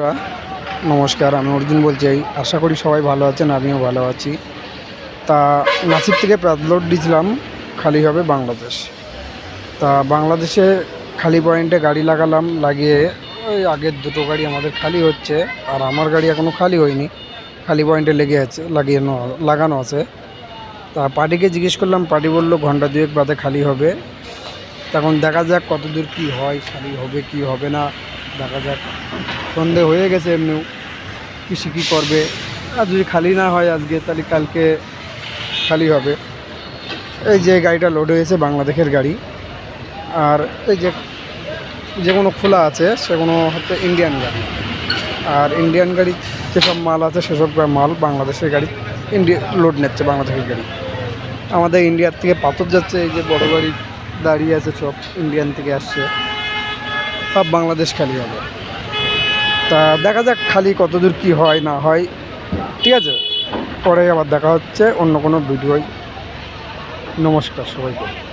বন্ধুরা, নমস্কার আমি অর্জুন বলছি। আশা করি সবাই ভালো আছেন আমিও ভালো আছি। তা নাসিক থেকে প্রাদলোড দিয়েছিলাম খালি হবে বাংলাদেশ। তা বাংলাদেশে খালি পয়েন্টে গাড়ি লাগালাম লাগিয়ে ওই আগের দুটো গাড়ি আমাদের খালি হচ্ছে আর আমার গাড়ি এখনও খালি হয়নি। খালি পয়েন্টে লেগে আছে লাগিয়ে লাগানো আছে। তা পার্টিকে জিজ্ঞেস করলাম পার্টি বলল ঘণ্টা দুয়েক বাদে খালি হবে। তখন দেখা যাক কত দূর কী হয় খালি হবে কি হবে না দেখা যাক। সন্ধে হয়ে গেছে এমনিও। কৃষি কী করবে? আর যদি খালি না হয় আজকে, তাহলে কালকে খালি হবে। এই যে গাড়িটা লোড হয়েছে, বাংলাদেশের গাড়ি। আর এই যে যে কোনো খোলা আছে সেগুলো হচ্ছে ইন্ডিয়ান গাড়ি। আর ইন্ডিয়ান গাড়ি যেসব মাল আছে, সেসব মাল বাংলাদেশের গাড়ি ইন্ডিয়া লোড নিচ্ছে বাংলাদেশের গাড়ি। আমাদের ইন্ডিয়ার থেকে পাথর যাচ্ছে, এই যে বড় গাড়ি দাঁড়িয়ে আছে সব ইন্ডিয়ান থেকে আসছে। সব বাংলাদেশ খালি হবে। তা দেখা যাক খালি কতদূর কি হয়, না হয়। ঠিক আছে? পরে আবার দেখা হচ্ছে অন্য কোনো ভিডিওয়। নমস্কার সবাইকে।